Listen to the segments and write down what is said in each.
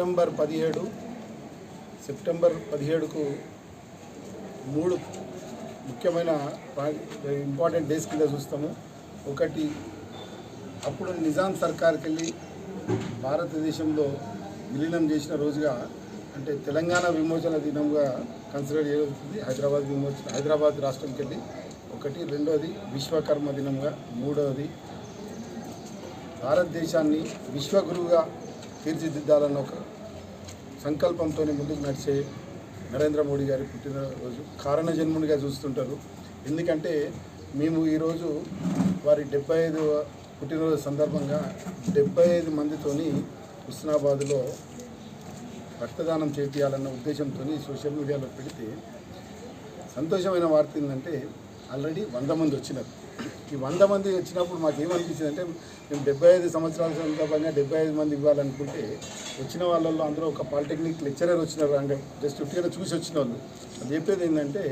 September పదిహేడు September పదిహేడుకు మూడు ముఖ్యమైన ఇంపార్టెంట్ డేస్ కింద చూస్తాము. ఒకటి అప్పుడు నిజాం సర్కార్కి వెళ్ళి భారతదేశంలో విలీనం చేసిన రోజుగా అంటే తెలంగాణ విమోచన దినంగా కన్సిడర్ చేయబడుతుంది. హైదరాబాద్ విమోచన హైదరాబాద్ రాష్ట్రంకి వెళ్ళి ఒకటి రెండోది విశ్వకర్మ దినంగా మూడవది భారతదేశాన్ని విశ్వగురువుగా తీర్చిదిద్దాలన్న ఒక సంకల్పంతో ముందుకు నడిచే నరేంద్ర మోడీ గారి పుట్టినరోజు కారణ జన్మునిగా చూస్తుంటారు. ఎందుకంటే మేము ఈరోజు వారి డెబ్బై ఐదు పుట్టినరోజు సందర్భంగా డెబ్బై ఐదు మందితోని హుస్నాబాద్లో రక్తదానం చేపియాలన్న ఉద్దేశంతో సోషల్ మీడియాలో పెడితే సంతోషమైన వార్త ఏంటంటే ఆల్రెడీ వంద మంది వచ్చినారు. ఈ వంద మంది వచ్చినప్పుడు మాకు ఏమనిపించింది అంటే మేము డెబ్బై ఐదు సంవత్సరాల సందర్భంగా డెబ్బై ఐదు మంది ఇవ్వాలనుకుంటే వచ్చిన వాళ్ళల్లో అందరూ ఒక పాలిటెక్నిక్ లెక్చరర్ వచ్చినారు అంటే జస్ట్ ఉట్టిగా చూసి వచ్చిన వాళ్ళు అది చెప్పేది ఏంటంటే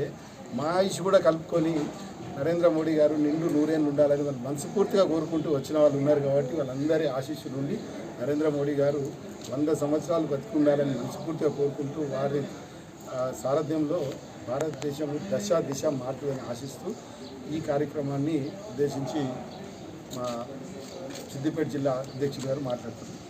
మా ఆయుష్ కూడా కలుపుకొని నరేంద్ర మోడీ గారు నిండు నూరేళ్ళు ఉండాలని వాళ్ళు మనస్ఫూర్తిగా కోరుకుంటూ వచ్చిన వాళ్ళు ఉన్నారు కాబట్టి వాళ్ళందరి ఆశీస్సులు ఉండి నరేంద్ర మోడీ గారు వంద సంవత్సరాలు బతికుండాలని మనస్ఫూర్తిగా కోరుకుంటూ వారి సారథ్యంలో భారతదేశం దశ దిశ మారుతుందని ఆశిస్తూ ఈ కార్యక్రమాన్ని ఉద్దేశించి మా సిద్దిపేట జిల్లా అధ్యక్షుడు గారు మాట్లాడుతున్నారు.